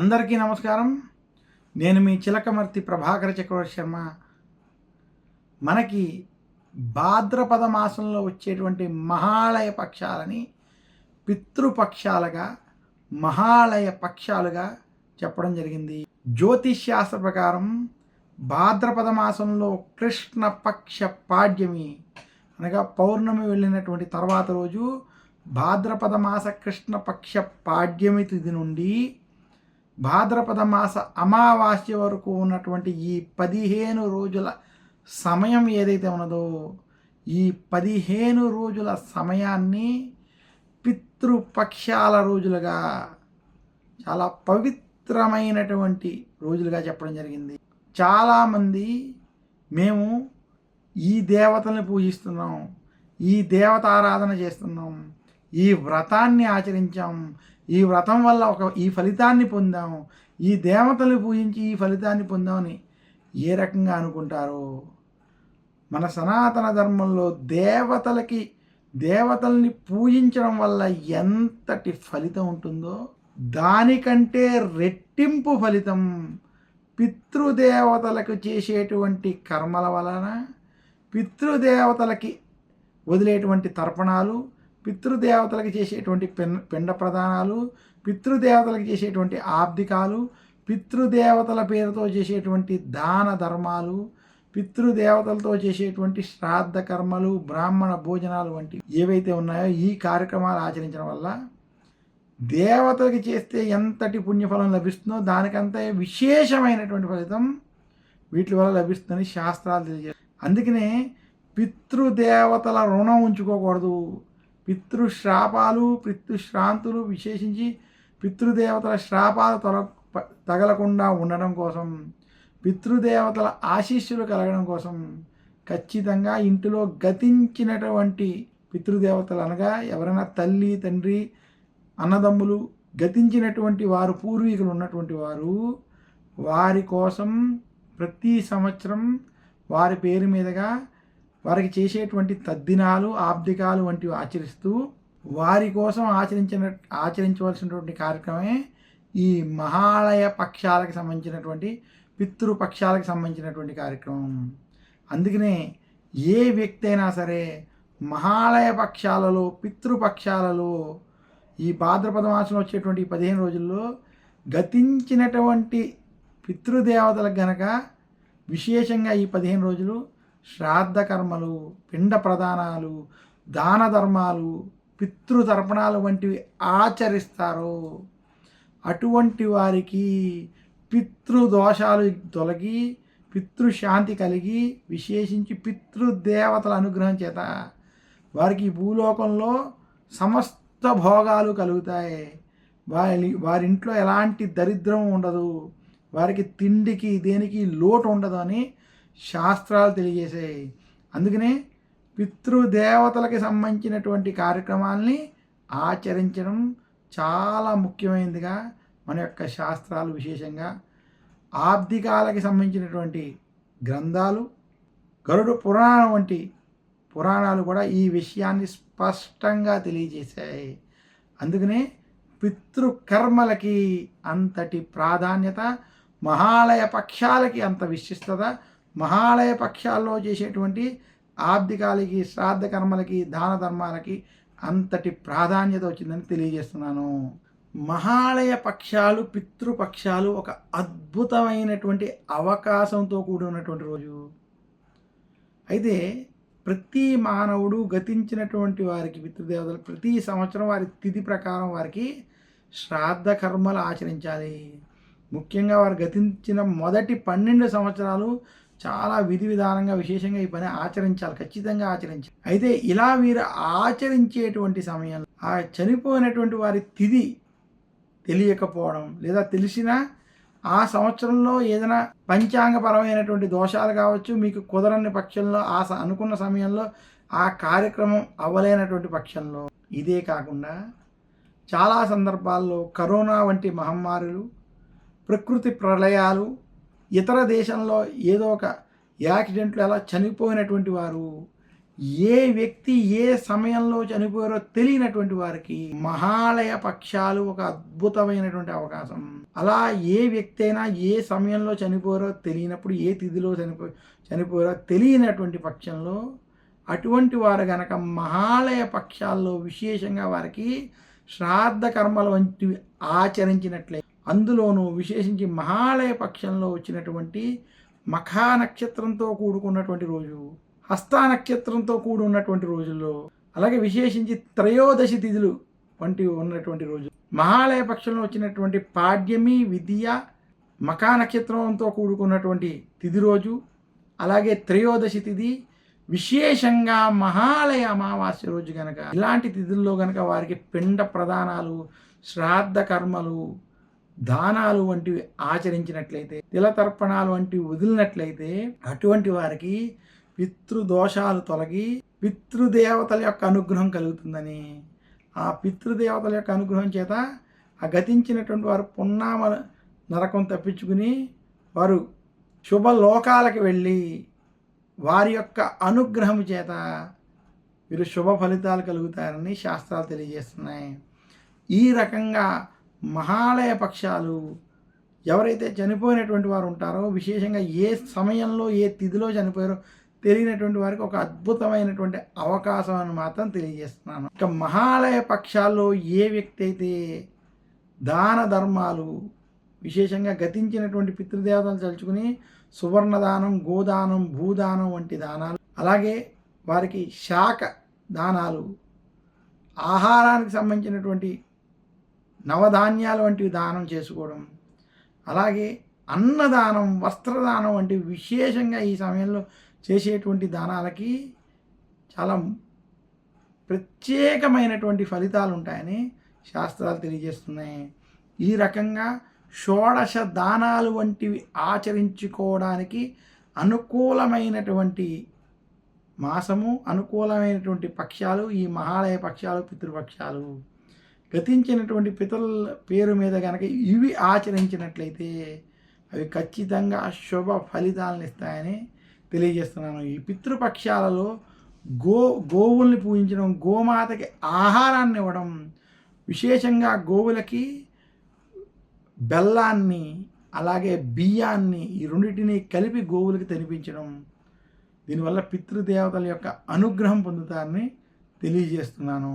అందరికీ నమస్కారం. నేను మీ చిలకమర్తి ప్రభాకర చక్రవర్తి శర్మ. మనకి భాద్రపద మాసంలో వచ్చేటువంటి మహాలయ పక్షాలని పితృపక్షాలుగా మహాలయ పక్షాలుగా చెప్పడం జరిగింది. జ్యోతిష్ శాస్త్ర ప్రకారం భాద్రపద మాసంలో కృష్ణ పక్ష పాడ్యమి అనగా పౌర్ణమి వెళ్ళినటువంటి తర్వాత రోజు భాద్రపద మాస కృష్ణ పక్ష పాడ్యమి తిథి నుండి భాద్రపద మాస అమావాస్య వరకు ఉన్నటువంటి ఈ పదిహేను రోజుల సమయం ఏదైతే ఉన్నదో ఈ పదిహేను రోజుల సమయాన్ని పితృపక్షాల రోజులుగా చాలా పవిత్రమైనటువంటి రోజులుగా చెప్పడం జరిగింది. చాలామంది మేము ఈ దేవతల్ని పూజిస్తున్నాం ఈ దేవత ఆరాధన చేస్తున్నాం ఈ వ్రతాన్ని ఆచరించాం ఈ వ్రతం వల్ల ఒక ఈ ఫలితాన్ని పొందాం ఈ దేవతలు పూజించి ఈ ఫలితాన్ని పొందామని ఏ రకంగా అనుకుంటారు? మన సనాతన ధర్మంలో దేవతలకి దేవతల్ని పూజించడం వల్ల ఎంతటి ఫలితం ఉంటుందో దానికంటే రెట్టింపు ఫలితం పితృదేవతలకు చేసేటువంటి కర్మల వలన పితృదేవతలకి వదిలేటువంటి తర్పణాలు పితృదేవతలకు చేసేటువంటి పెన్ పిండ ప్రదానాలు పితృదేవతలకు చేసేటువంటి ఆబ్దికాలు పితృదేవతల పేరుతో చేసేటువంటి దాన ధర్మాలు పితృదేవతలతో చేసేటువంటి శ్రాద్ధ కర్మలు బ్రాహ్మణ భోజనాలు వంటి ఏవైతే ఉన్నాయో ఈ కార్యక్రమాలు ఆచరించడం వల్ల దేవతలకి చేస్తే ఎంతటి పుణ్యఫలం లభిస్తుందో దానికంత విశేషమైనటువంటి ఫలితం వీటి వల్ల లభిస్తుందని శాస్త్రాలు తెలియజేస్తాయి. అందుకనే పితృదేవతల రుణం ఉంచుకోకూడదు. పితృశ్రాపాలు పితృశ్రాంతులు విశేషించి పితృదేవతల శ్రాపాలు తొల తగలకుండా ఉండడం కోసం పితృదేవతల ఆశీస్సులు కలగడం కోసం ఖచ్చితంగా ఇంటిలో గతించినటువంటి పితృదేవతలు అనగా ఎవరైనా తల్లి తండ్రి అన్నదమ్ములు గతించినటువంటి వారు పూర్వీకులు ఉన్నటువంటి వారు వారి కోసం ప్రతి సంవత్సరం వారి పేరు మీదుగా వారికి చేసేటువంటి తద్దినాలు ఆబ్దికాలు వంటివి ఆచరిస్తూ వారి కోసం ఆచరించిన ఆచరించవలసినటువంటి కార్యక్రమమే ఈ మహాలయ పక్షాలకు సంబంధించినటువంటి పితృపక్షాలకు సంబంధించినటువంటి కార్యక్రమం. అందుకనే ఏ వ్యక్తి అయినా సరే మహాలయ పక్షాలలో పితృపక్షాలలో ఈ భాద్రపద మాసంలో వచ్చేటువంటి ఈ పదిహేను రోజుల్లో గతించినటువంటి పితృదేవతలకు గనక విశేషంగా ఈ పదిహేను రోజులు శ్రాద్ధ కర్మలు పిండ ప్రదానాలు దాన ధర్మాలు పితృతర్పణాలు వంటివి ఆచరిస్తారో. అటువంటి వారికి పితృదోషాలు తొలగి పితృశాంతి కలిగి విశేషించి పితృదేవతల అనుగ్రహం చేత వారికి భూలోకంలో సమస్త భోగాలు కలుగుతాయి. వారి వారింట్లో ఎలాంటి దరిద్రం ఉండదు. వారికి తిండికి దేనికి లోటు ఉండదు అని శాస్త్రాలు తెలియజేసాయి అందుకనే పితృదేవతలకి సంబంధించినటువంటి కార్యక్రమాల్ని ఆచరించడం చాలా ముఖ్యమైనదిగా మన యొక్క శాస్త్రాలు విశేషంగా ఆబ్దికాలకి సంబంధించినటువంటి గ్రంథాలు గరుడు పురాణం వంటి పురాణాలు కూడా ఈ విషయాన్ని స్పష్టంగా తెలియజేశాయి. అందుకనే పితృకర్మలకి అంతటి ప్రాధాన్యత మహాలయ పక్షాలకి అంత విశిష్టత మహాలయ పక్షాల్లో చేసేటువంటి ఆబ్దికాలకి శ్రాద్ధ కర్మలకి దాన ధర్మాలకి అంతటి ప్రాధాన్యత వచ్చిందని తెలియజేస్తున్నాను. మహాలయ పక్షాలు పితృపక్షాలు ఒక అద్భుతమైనటువంటి అవకాశంతో కూడి ఉన్నటువంటి రోజు. అయితే ప్రతి మానవుడు గతించినటువంటి వారికి పితృదేవతలు ప్రతి సంవత్సరం వారి తిథి ప్రకారం వారికి శ్రాద్ధ కర్మలు ఆచరించాలి. ముఖ్యంగా వారు గతించిన మొదటి పన్నెండు సంవత్సరాలు చాలా విధి విధానంగా విశేషంగా ఈ పని ఆచరించాలి ఖచ్చితంగా ఆచరించాలి. అయితే ఇలా వీరు ఆచరించేటువంటి సమయంలో ఆ చనిపోయినటువంటి వారి తిది తెలియకపోవడం లేదా తెలిసినా ఆ సంవత్సరంలో ఏదైనా పంచాంగపరమైనటువంటి దోషాలు కావచ్చు మీకు కుదరని పక్షంలో ఆ అనుకున్న సమయంలో ఆ కార్యక్రమం అవ్వలేనటువంటి పక్షంలో ఇదే కాకుండా చాలా సందర్భాల్లో కరోనా వంటి మహమ్మారులు ప్రకృతి ప్రళయాలు ఇతర దేశంలో ఏదో ఒక యాక్సిడెంట్లు ఎలా చనిపోయినటువంటి వారు ఏ వ్యక్తి ఏ సమయంలో చనిపోయారో తెలియనటువంటి వారికి మహాలయ పక్షాలు ఒక అద్భుతమైనటువంటి అవకాశం. అలా ఏ వ్యక్తి అయినా ఏ సమయంలో చనిపోయారో తెలియనప్పుడు ఏ తిథిలో చనిపో చనిపోయారో తెలియనటువంటి పక్షంలో అటువంటి వారు గనక మహాలయ పక్షాల్లో విశేషంగా వారికి శ్రాద్ధ కర్మల వంటివి ఆచరించినట్లే అందులోనూ విశేషించి మహాలయ పక్షంలో వచ్చినటువంటి మఖా నక్షత్రంతో కూడుకున్నటువంటి రోజు హస్తా నక్షత్రంతో కూడి ఉన్నటువంటి రోజుల్లో అలాగే విశేషించి త్రయోదశి తిథులు వంటివి ఉన్నటువంటి రోజు. మహాలయ పక్షంలో వచ్చినటువంటి పాడ్యమి విద్య మకా నక్షత్రంతో కూడుకున్నటువంటి తిథి రోజు అలాగే త్రయోదశి తిథి విశేషంగా మహాలయ అమావాస్య రోజు కనుక ఇలాంటి తిథుల్లో కనుక వారికి పిండ ప్రదానాలు శ్రాద్ధ కర్మలు దానాలు వంటివి ఆచరించినట్లయితే తిలతర్పణాలు వంటివి వదిలినట్లయితే అటువంటి వారికి పితృదోషాలు తొలగి పితృదేవతల యొక్క అనుగ్రహం కలుగుతుందని. ఆ పితృదేవతల యొక్క అనుగ్రహం చేత ఆ గతించినటువంటి వారు పున్నామ నరకం తప్పించుకుని వారు శుభలోకాలకు వెళ్ళి వారి యొక్క అనుగ్రహం చేత వీరు శుభ ఫలితాలు కలుగుతారని శాస్త్రాలు తెలియజేస్తున్నాయి. ఈ రకంగా మహాలయ పక్షాలు ఎవరైతే చనిపోయినటువంటి వారు ఉంటారో విశేషంగా ఏ సమయంలో ఏ తిథిలో చనిపోయారో తెలియనటువంటి వారికి ఒక అద్భుతమైనటువంటి అవకాశం అని మాత్రం తెలియజేస్తున్నాను. ఇక మహాలయ పక్షాల్లో ఏ వ్యక్తి అయితే దాన ధర్మాలు విశేషంగా గతించినటువంటి పితృదేవతలు తలుచుకుని సువర్ణదానం గోదానం భూదానం వంటి దానాలు అలాగే వారికి శాఖ దానాలు ఆహారానికి సంబంధించినటువంటి నవధాన్యాలు వంటివి దానం చేసుకోవడం అలాగే అన్నదానం వస్త్రదానం వంటి విశేషంగా ఈ సమయంలో చేసేటువంటి దానాలకి చాలా ప్రత్యేకమైనటువంటి ఫలితాలు ఉంటాయని శాస్త్రాలు తెలియజేస్తున్నాయి. ఈ రకంగా షోడశ దానాలు వంటివి ఆచరించుకోవడానికి అనుకూలమైనటువంటి మాసము అనుకూలమైనటువంటి పక్షాలు ఈ మహాలయ పక్షాలు పితృపక్షాలు. గతించినటువంటి పితరుల పేరు మీద కనుక ఇవి ఆచరించినట్లయితే అవి ఖచ్చితంగా శుభ ఫలితాలను ఇస్తాయని తెలియజేస్తున్నాను. ఈ పితృపక్షాలలో గో గోవుల్ని పూజించడం గోమాతకి ఆహారాన్ని ఇవ్వడం విశేషంగా గోవులకి బెల్లాన్ని అలాగే బియ్యాన్ని ఈ రెండింటిని కలిపి గోవులకి తినిపించడం దీనివల్ల పితృదేవతల యొక్క అనుగ్రహం పొందుతారని తెలియజేస్తున్నాను.